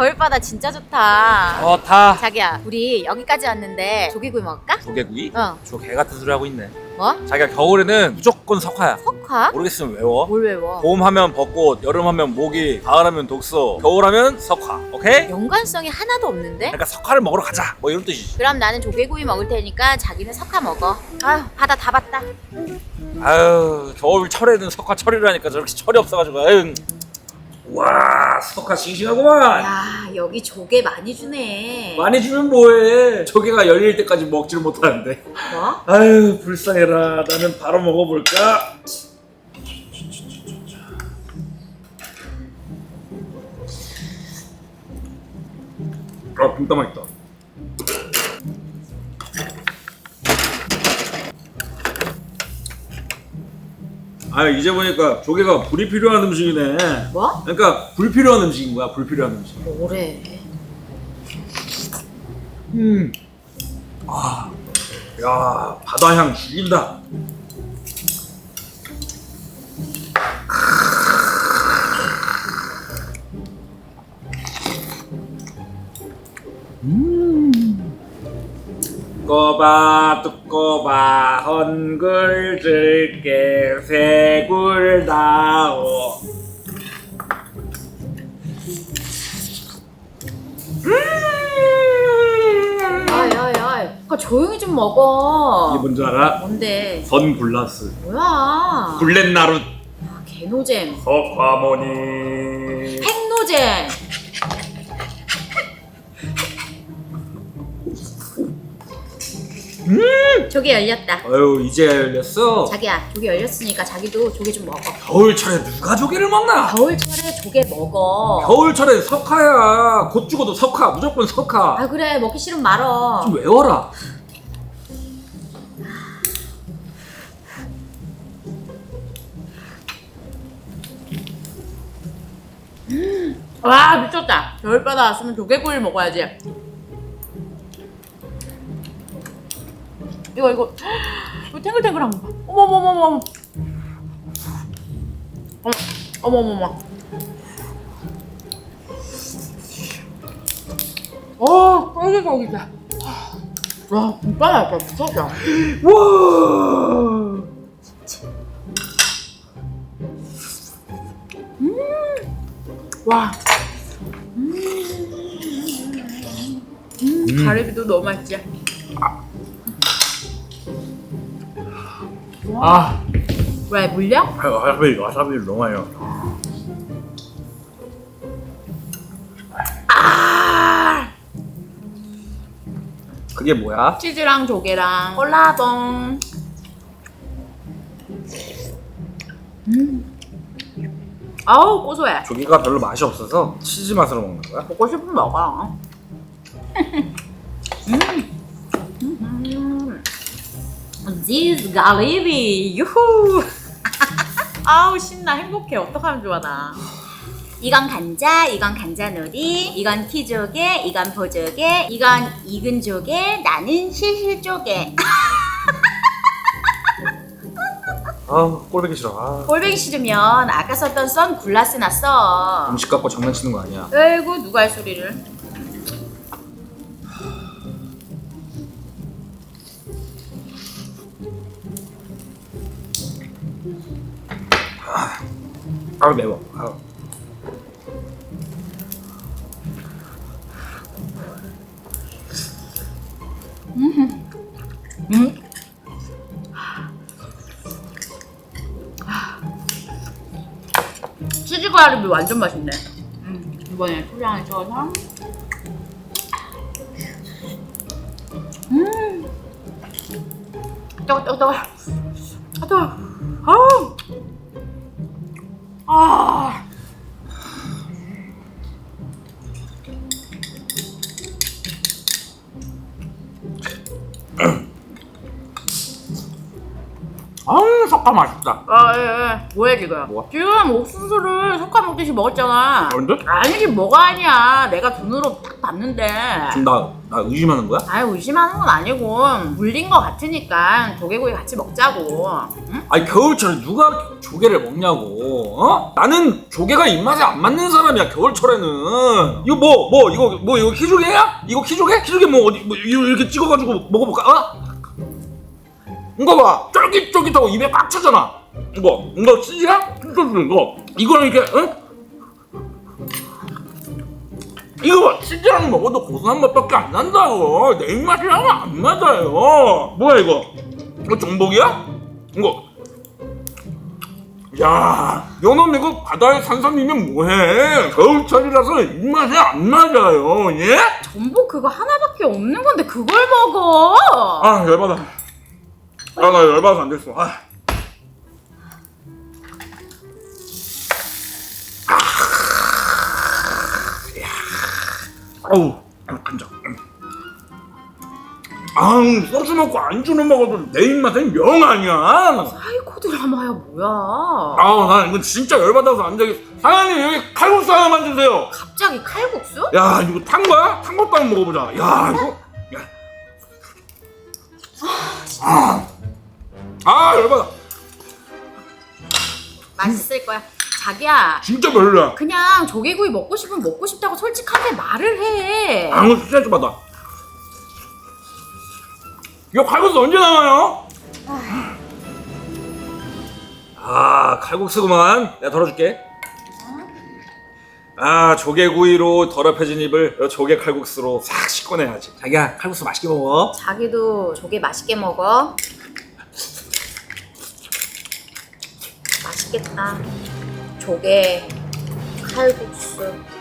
겨울바다 진짜 좋다. 어, 다 자기야, 우리 여기까지 왔는데 조개구이 먹을까? 조개구이? 어. 조개 같은 소리 하고 있네. 뭐? 자기가 겨울에는 무조건 석화야. 석화? 모르겠으면 외워. 뭘 외워? 봄 하면 벚꽃, 여름 하면 모기, 가을 하면 독서, 겨울 하면 석화. 오케이? 연관성이 하나도 없는데? 그러니까 석화를 먹으러 가자. 뭐 이런 뜻이지. 그럼 나는 조개구이 먹을 테니까 자기는 석화 먹어. 아휴, 바다 다 봤다. 아유, 겨울 철에는 석화 철이라니까 저렇게 철이 없어가지고. 아유. 와, 석화 싱싱하구만. 야, 여기 조개 많이 주네. 많이 주면 뭐해? 조개가 열릴 때까지 먹지를 못하는데. 뭐? 아유, 불쌍해라. 나는 바로 먹어볼까? 아, 진짜 맛있다. 아, 이제 보니까 조개가 불이 필요한 음식이네. 뭐? 그러니까 불필요한 음식인 거야, 불필요한 음식. 뭐래? 음. 아, 야, 바다 향 죽인다. 음. 두꺼봐 두꺼봐 헌글 들게 새굴다오 야야야, 그거 조용히 좀 먹어. 이게 뭔지 알아? 뭔데? 선글라스 뭐야? 블렛나룻 아, 개노잼. 석화모니 핵노잼. 조개 열렸다. 아유 이제 열렸어 자기야, 조개 열렸으니까 자기도 조개 좀 먹어. 겨울철에 누가 조개를 먹나? 겨울철에 조개 먹어. 겨울철에 석화야 곧 죽어도 석화 무조건 석화 아 그래 먹기 싫으면 말어. 좀 외워라 와 미쳤다. 겨울바다 왔으면 조개구이 먹어야지. 이거 이거 이거 탱글탱글한 거. 봐. 어머 어머 어머 어머. 어머 어머 어머. 어, 쫄깃쫄깃해. 와, 진짜 맛있다, 미쳤다. 와 와. 음, 가리비도 너무 맛있지? 아 왜, 물려? 와사비 와사비 너무 많이 넣어 아! 그게 뭐야? 치즈랑 조개랑 콜라봉. 음. 아우, 고소해. 조개가 별로 맛이 없어서 치즈 맛으로 먹는 거야? 먹고 싶으면 먹어. 음. 음. This 가리비 유후. 아우 신나 행복해 어떡하면 좋아 나. 이건 간자, 이건 간자놀이, 이건 키조개, 이건 보조개, 이건 익은 조개, 나는 실실조개. 아 꼴보기 싫어 아, 꼴뱅이 싫으면 아까 썼던 선글라스나 써. 음식 갖고 장난치는 거 아니야 아이고 누가 할 소리를. 아 매워 아. 음. 치즈 가리비 완전 맛있네. 음, 이번에 소량을 찍어서. 음. 뜨거 뜨거 뜨거. 아 뜨거. 아 석화 맛있다. 아, 예, 예. 뭐야, 지금? 뭐가? 지금 옥수수를 석화 먹듯이 먹었잖아. 뭔데? 아니지, 뭐가 아니야. 내가 눈으로 딱 봤는데. 지금 나, 나 의심하는 거야? 아유, 의심하는 건 아니고, 물린 거 같으니까 조개구이 같이 먹자고. 응? 아니 겨울철에 누가 조개를 먹냐고 어? 나는 조개가 입맛에 안 맞는 사람이야 겨울철에는 이거 뭐 뭐 이거 뭐 이거 키조개야? 이거 키조개? 키조개 뭐 어디 뭐 이거 이렇게 찍어가지고 먹어볼까? 어? 이거 봐. 쫄깃쫄깃하고 입에 꽉 차잖아. 이거 이거 치즈야? 치즈 이거. 이거는 이렇게 응? 이거 봐. 치즈랑 먹어도 고소한 맛밖에 안 난다고. 내 입맛이랑은 안 맞아요. 뭐야 이거? 이거 정복이야? 이거. 야 요놈 이거 바다에 산삼이면 뭐해? 겨울철이라서 입맛에 안 맞아요. 예? 전복 그거 하나밖에 없는 건데 그걸 먹어. 아 열받아 아 나 열받아서 안 됐어 아. 아. 야. 아우 간장 아우 소스 먹고 안주는 먹어도 내 입맛엔 영 아니야 사이코 드라마야 뭐야? 아우 나 이거 진짜 열받아서 안 되겠어 사장님 여기 칼국수 하나만 주세요 갑자기 칼국수? 야 이거 탄 거야? 탄 것도 한번 먹어보자 야 이거 야. 아, 아 열받아 맛있을 거야. 자기야. 진짜 별로야 그냥 조개구이 먹고 싶으면 먹고 싶다고 솔직하게 말을 해. 아우 스트레스 받아 이거 칼국수 언제 나와요? 아 칼국수구만 내가 덜어줄게 아 조개구이로 더럽혀진 입을 요 조개 칼국수로 싹 씻고 내야지 자기야 칼국수 맛있게 먹어 자기도 조개 맛있게 먹어. 맛있겠다. 조개 칼국수.